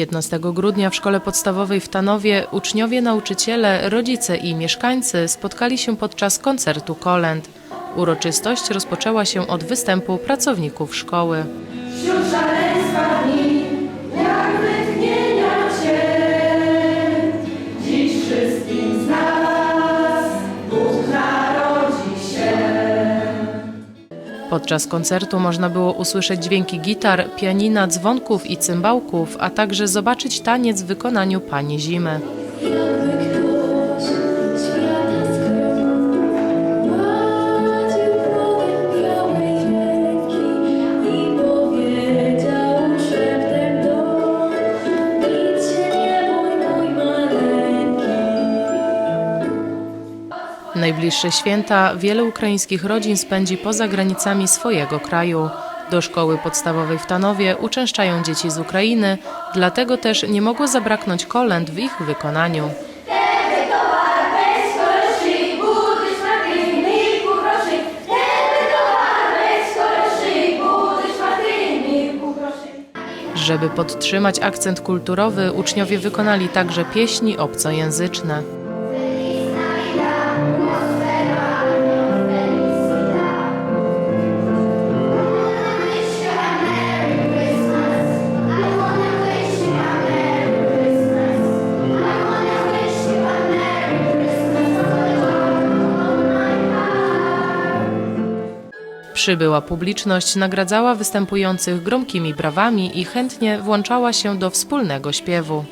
15 grudnia w szkole podstawowej w Tanowie uczniowie, nauczyciele, rodzice i mieszkańcy spotkali się podczas koncertu Kolęd. Uroczystość rozpoczęła się od występu pracowników szkoły. Podczas koncertu można było usłyszeć dźwięki gitar, pianina, dzwonków i cymbałków, a także zobaczyć taniec w wykonaniu Pani Zimy. Najbliższe święta wiele ukraińskich rodzin spędzi poza granicami swojego kraju. Do szkoły podstawowej w Tanowie uczęszczają dzieci z Ukrainy, dlatego też nie mogło zabraknąć kolęd w ich wykonaniu. Żeby podtrzymać akcent kulturowy, uczniowie wykonali także pieśni obcojęzyczne. Przybyła publiczność nagradzała występujących gromkimi brawami i chętnie włączała się do wspólnego śpiewu.